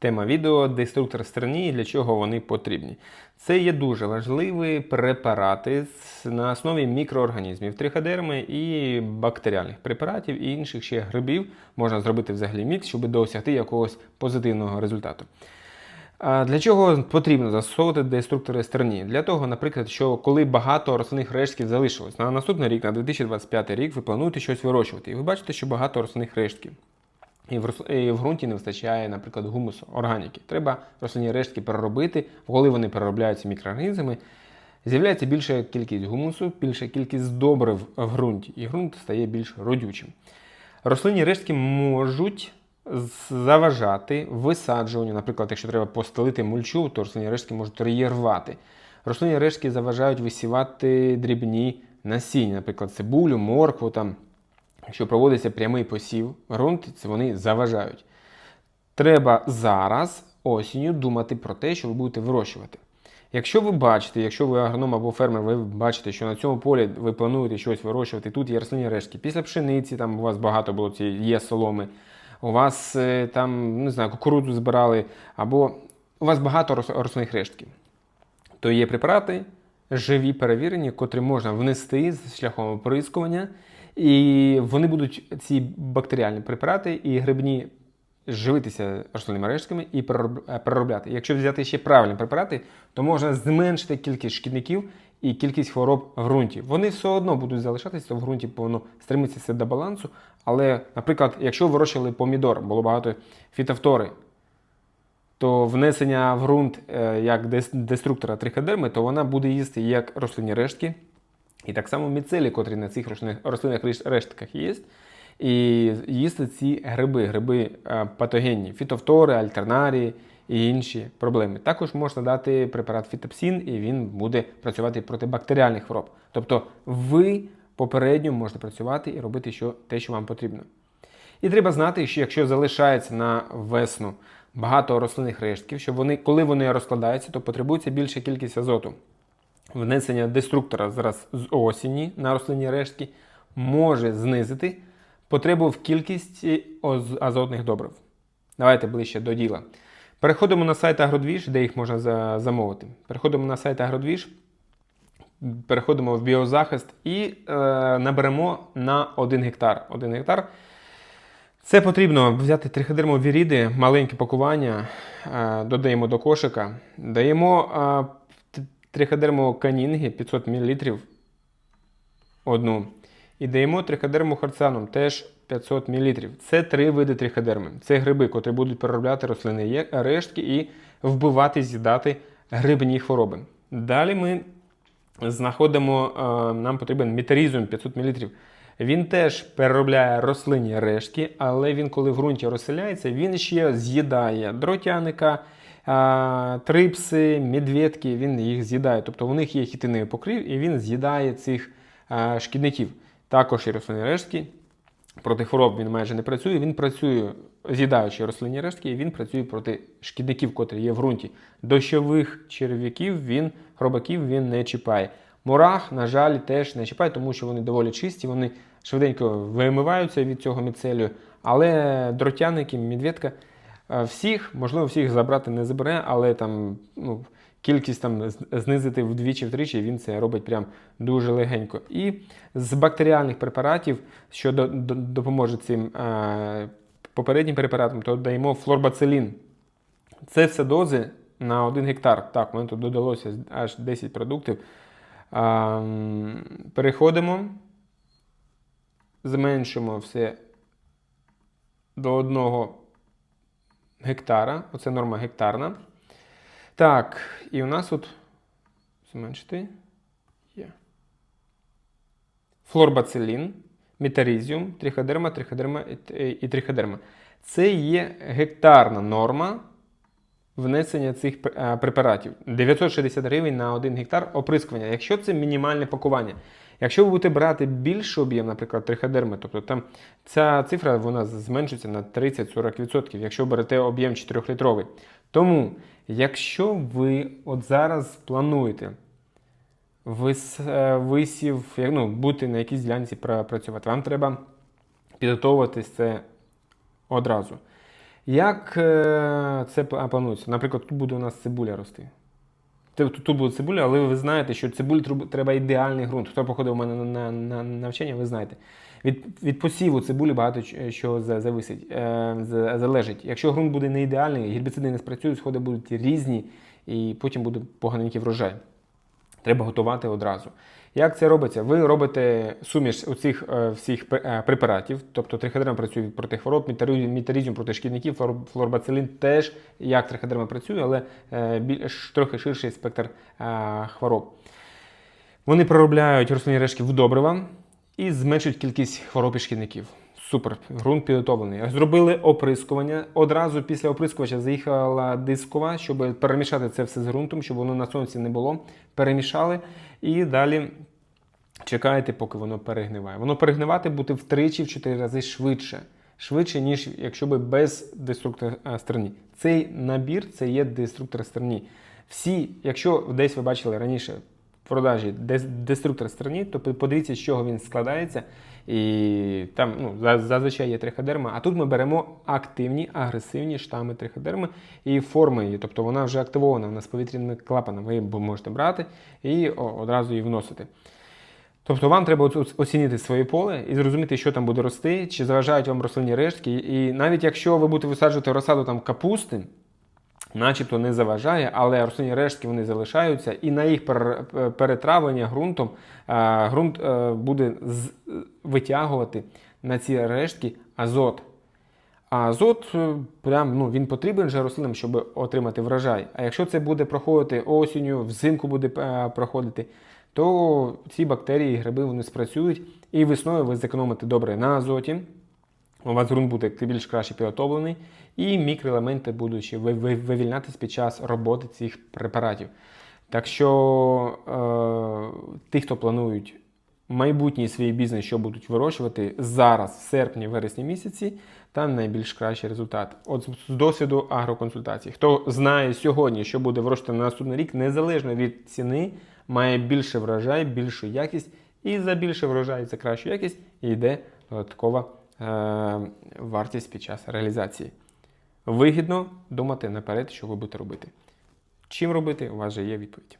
Тема відео деструктор стерні і для чого вони потрібні. Це є дуже важливі препарати на основі мікроорганізмів, триходерми і бактеріальних препаратів і інших ще грибів. Можна зробити взагалі мікс, щоб досягти якогось позитивного результату. А Для чого потрібно застосовувати деструктори стерні? Для того, наприклад, що коли багато рослинних рештків залишилось на наступний рік, на 2025 рік, ви плануєте щось вирощувати, і ви бачите, що багато рослинних рештків. І в, і в ґрунті не вистачає, наприклад, гумусу, органіки. Треба рослинні рештки переробити, коли вони переробляються мікроорганізмами, з'являється більша кількість гумусу, більша кількість добрив в ґрунті, і ґрунт стає більш родючим. Рослинні рештки можуть заважати висаджуванню. Наприклад, якщо треба постелити мульчу, то рослинні рештки можуть її рвати. Рослинні рештки заважають висівати дрібні насіння, наприклад, цибулю, моркву. Там. Якщо проводиться прямий посів ґрунт, це вони заважають. Треба зараз осінню думати про те, що ви будете вирощувати. Якщо ви бачите, якщо ви агроном або фермер, ви бачите, що на цьому полі ви плануєте щось вирощувати, тут є рослинні рештки. Після пшениці там у вас багато було цієї є соломи, у вас е, там не знаю, кукурудзу збирали, або у вас багато рос- рослинних рештків. То є препарати живі, перевірені, котрі можна внести з шляхом оприскування, і вони будуть ці бактеріальні препарати і грибні живитися рослинними рештками і е, переробляти. Якщо взяти ще правильні препарати, то можна зменшити кількість шкідників і кількість хвороб в ґрунті. Вони все одно будуть залишатися, в ґрунті воно стремиться до балансу. Але, наприклад, якщо вирощували помідор, було багато фітофтори, то внесення в ґрунт е, як деструктора триходерми, то вона буде їсти як рослинні рештки, і так само міцелі, котрі на цих рослинних рештках є. І їсти ці гриби, гриби е, патогенні, фітофтори, альтернарії і інші проблеми. Також можна дати препарат фітопсин, і він буде працювати проти бактеріальних хвороб. Тобто ви попередньо можете працювати і робити що, те, що вам потрібно. І треба знати, що якщо залишається на весну багато рослинних рештків, що вони, коли вони розкладаються, то потребується більша кількість азоту. Внесення деструктора зараз з осені на рослинні рештки може знизити потребу в кількості азотних добрив. Давайте ближче до діла. Переходимо на сайт Агродвіж, де їх можна за- замовити. Переходимо на сайт Агродвіж, переходимо в біозахист і е, наберемо на 1 гектар. 1 гектар це потрібно взяти триходермовіріди, маленьке пакування, е, додаємо до кошика, даємо е, т- триходермоканінги 500 мл одну. І даємо триходерму харцаном теж 500 мл. Це три види триходерми. Це гриби, котрі будуть переробляти рослини рештки і вбивати, з'їдати грибні хвороби. Далі ми знаходимо, е, нам потрібен метарізум 500 мл. Він теж переробляє рослинні рештки, але він, коли в ґрунті розселяється, він ще з'їдає дротяника, трипси, медведки, він їх з'їдає. Тобто у них є хітиновий покрив, і він з'їдає цих шкідників. Також і рослинні рештки. Проти хвороб він майже не працює. Він працює, з'їдаючи рослинні рештки, і він працює проти шкідників, котрі є в ґрунті. Дощових черв'яків він, хробаків він не чіпає. Мурах, на жаль, теж не чіпає, тому що вони доволі чисті, вони швиденько вимиваються від цього міцелію. Але дротяники, медведка, всіх, можливо, всіх забрати не забере, але там ну, кількість там знизити вдвічі-втричі, він це робить прям дуже легенько. І з бактеріальних препаратів, що до, до- допоможе цим е, попереднім препаратам, то даємо флорбацилін. Це все дози на 1 гектар. Так, мене тут додалося аж 10 продуктів. Переходимо, зменшимо все до 1 гектара. Оце норма гектарна. Так, і у нас тут зменшити є. Флорбацилін, метарізіум, триходерма, триходерма і триходерма. Це є гектарна норма внесення цих е, препаратів. 960 гривень на 1 гектар оприскування. Якщо це мінімальне пакування. Якщо ви будете брати більший об'єм, наприклад, триходерми, тобто там ця цифра вона зменшується на 30-40%, якщо берете об'єм 4-літровий. Тому, якщо ви от зараз плануєте вис, е, висів, ну, бути на якійсь ділянці працювати, вам треба підготовуватись це одразу. Як е, це планується? Наприклад, тут буде у нас цибуля рости. Тут, буде цибуля, але ви знаєте, що цибулі треба ідеальний ґрунт. Хто походив у мене на, на, на навчання, ви знаєте. Від, від посіву цибулі багато що зависить, е, залежить. Якщо ґрунт буде не ідеальний, гербіциди не спрацюють, сходи будуть різні, і потім буде поганенький врожай. Треба готувати одразу. Як це робиться? Ви робите суміш оцих цих всіх е, препаратів, тобто триходерма працює проти хвороб, мітаризм проти шкідників, флорбацилін теж як триходерма працює, але е, більш трохи ширший спектр е, хвороб. Вони проробляють рослинні решки в добрива і зменшують кількість хвороб і шкідників. Супер, ґрунт підготовлений. Зробили оприскування. Одразу після оприскувача заїхала дискова, щоб перемішати це все з ґрунтом, щоб воно на сонці не було. Перемішали і далі чекаєте, поки воно перегниває. Воно перегнивати буде втричі в 4 рази швидше. Швидше, ніж якщо би без деструктора стерні. Цей набір це є деструктор стерні. Всі, якщо десь ви бачили раніше продажі дес- деструктор стерні, то подивіться, з чого він складається. І там ну, зазвичай є триходерма. А тут ми беремо активні, агресивні штами триходерми і форми її. Тобто вона вже активована вона з повітряними клапанами. Ви можете брати і одразу її вносити. Тобто вам треба оцінити своє поле і зрозуміти, що там буде рости, чи заважають вам рослинні рештки. І навіть якщо ви будете висаджувати розсаду там капусти, начебто не заважає, але рослинні рештки вони залишаються, і на їх пер- пер- перетравлення ґрунтом е, ґрунт е, буде витягувати на ці рештки азот. А азот е, прям, ну, він потрібен же рослинам, щоб отримати врожай. А якщо це буде проходити осінню, взимку буде проходити, то ці бактерії і гриби вони спрацюють, і весною ви зекономите добре на азоті. У вас ґрунт буде більш краще підготовлений, і мікроелементи будуть вивільнятися під час роботи цих препаратів. Так що е, ті, хто планують майбутній свій бізнес, що будуть вирощувати зараз, в серпні, вересні місяці, там найбільш кращий результат. От з- досвіду агроконсультацій. Хто знає сьогодні, що буде вирощувати на наступний рік, незалежно від ціни, має більше врожай, більшу якість, і за більше врожай, за кращу якість йде додаткова вартість під час реалізації. Вигідно думати наперед, що ви будете робити. Чим робити, у вас вже є відповідь.